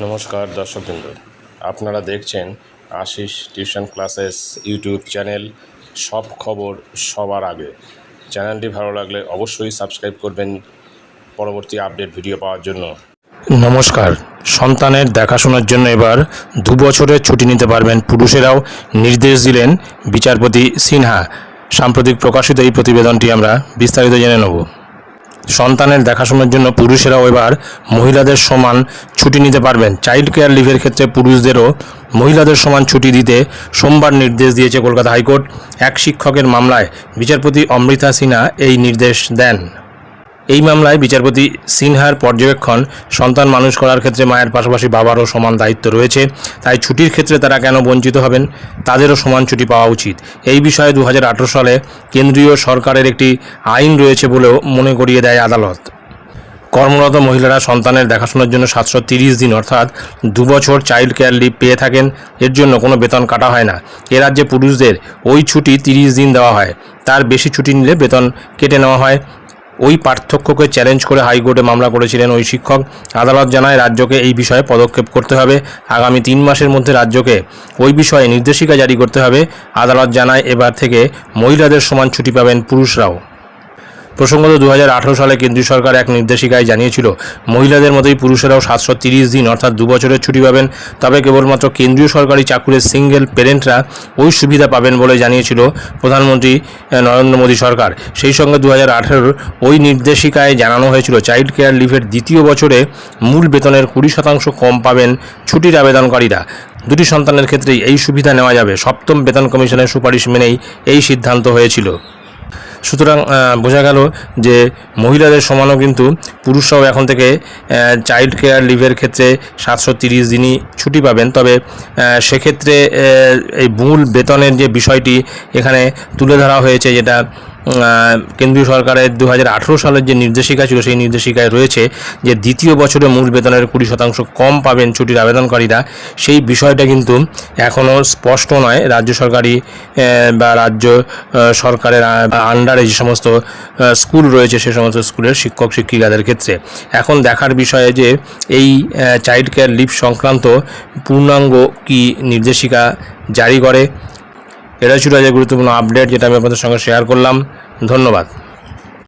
নমস্কার দর্শক দর্শকবৃন্দ। আপনারা দেখছেন Ashis tuition classes YouTube channel. সব খবর সবার আগে। চ্যানেলটি ভালো লাগলে অবশ্যই সাবস্ক্রাইব করবেন পরবর্তী আপডেট ভিডিও পাওয়ার জন্য। নমস্কার। সন্তানের দেখাশোনার জন্য এবার দু বছরের ছুটি নিতে পারবেন পুরুষেরাও নির্দেশ দিলেন বিচারপতি সিনহা। সাম্প্রতিক প্রকাশিত এই প্রতিবেদনটি আমরা বিস্তারিত জেনে নেব। সন্তানের দেখাশোনার জন্য পুরুষেরাও এবার মহিলাদের সমান ছুটি নিতে পারবেন। চাইল্ড কেয়ার লিভের ক্ষেত্রে পুরুষদেরও মহিলাদের সমান ছুটি দিতে সোমবার নির্দেশ দিয়েছে কলকাতা হাইকোর্ট। এক শিক্ষকের মামলায় বিচারপতি অমৃতা সিনহা এই নির্দেশ দেন। এই মামলায় বিচারপতি সিনহার পর্যবেক্ষণ সন্তান মানুষ করার ক্ষেত্রে মায়ের পাশাপাশি বাবারও সমান দায়িত্ব রয়েছে। তাই ছুটির ক্ষেত্রে তারা কেন বঞ্চিত হবেন? তাদেরও সমান ছুটি পাওয়া উচিত। এই বিষয়ে দু হাজার আঠেরো সালে কেন্দ্রীয় সরকারের একটি আইন রয়েছে বলেও মনে করিয়ে দেয় আদালত। কর্মরত মহিলারা সন্তানের দেখাশোনার জন্য সাতশো দিন অর্থাৎ দু বছর চাইল্ড কেয়ার লিভ পেয়ে থাকেন। এর জন্য কোনো বেতন কাটা হয় না। এ রাজ্যে পুরুষদের ওই ছুটি তিরিশ দিন দেওয়া হয়। তার বেশি ছুটি নিলে বেতন কেটে নেওয়া হয়। ওই পার্থক্যকে চ্যালেঞ্জ করে হাইকোর্টে মামলা করেছিলেন ওই শিক্ষক। আদালত জানায়, রাজ্যকে এই বিষয়ে পদক্ষেপ করতে হবে। আগামী তিন মাসের মধ্যে রাজ্যকে ওই বিষয়ে নির্দেশিকা জারি করতে হবে। আদালত জানায়, এবার থেকে মহিলাদের সমান ছুটি পাবেন পুরুষরাও। প্রসঙ্গত দু হাজার আঠেরো সালে কেন্দ্রীয় সরকার এক নির্দেশিকায় জানিয়েছিল, মহিলাদের মতোই পুরুষেরাও সাতশো দিন অর্থাৎ দু বছরের ছুটি পাবেন। তবে কেবলমাত্র কেন্দ্রীয় সরকারি চাকুরের সিঙ্গেল পেরেন্টরা ওই সুবিধা পাবেন বলে জানিয়েছিল প্রধানমন্ত্রী নরেন্দ্র মোদী সরকার। সেই সঙ্গে দু হাজার ওই নির্দেশিকায় জানানো হয়েছিল, চাইল্ড কেয়ার লিভের দ্বিতীয় বছরে মূল বেতনের কুড়ি শতাংশ কম পাবেন ছুটির আবেদনকারীরা। দুটি সন্তানের ক্ষেত্রেই এই সুবিধা নেওয়া যাবে। সপ্তম বেতন কমিশনের সুপারিশ মেনেই এই সিদ্ধান্ত হয়েছিল। সুতরাং বোঝা গেল যে মহিলাদের সমানও কিন্তু পুরুষরাও এখন থেকে চাইল্ড কেয়ার লিভের ক্ষেত্রে সাতশো তিরিশ দিনই ছুটি পাবেন। তবে সেক্ষেত্রে এই মূল বেতনের যে বিষয়টি এখানে তুলে ধরা হয়েছে যেটা কেন্দ্রীয় সরকারের দু হাজার আঠেরো সালের যে নির্দেশিকা ছিল, সেই নির্দেশিকায় রয়েছে যে দ্বিতীয় বছরে মূল বেতনের কুড়ি শতাংশ কম পাবেন ছুটির আবেদনকারীরা। সেই বিষয়টা কিন্তু এখনও স্পষ্ট নয়। রাজ্য সরকারি বা রাজ্য সরকারের আন্ডারে যে সমস্ত স্কুল রয়েছে, সে সমস্ত স্কুলের শিক্ষক, শিক্ষিকাদের ক্ষেত্রে। এখন দেখার বিষয়ে যে এই চাইল্ড কেয়ার লিভ সংক্রান্ত পূর্ণাঙ্গ কি নির্দেশিকা জারি করে? এটা ছিল আজকে গুরুত্বপূর্ণ আপডেট যেটা আমি আপনাদের সঙ্গে শেয়ার করলাম। ধন্যবাদ।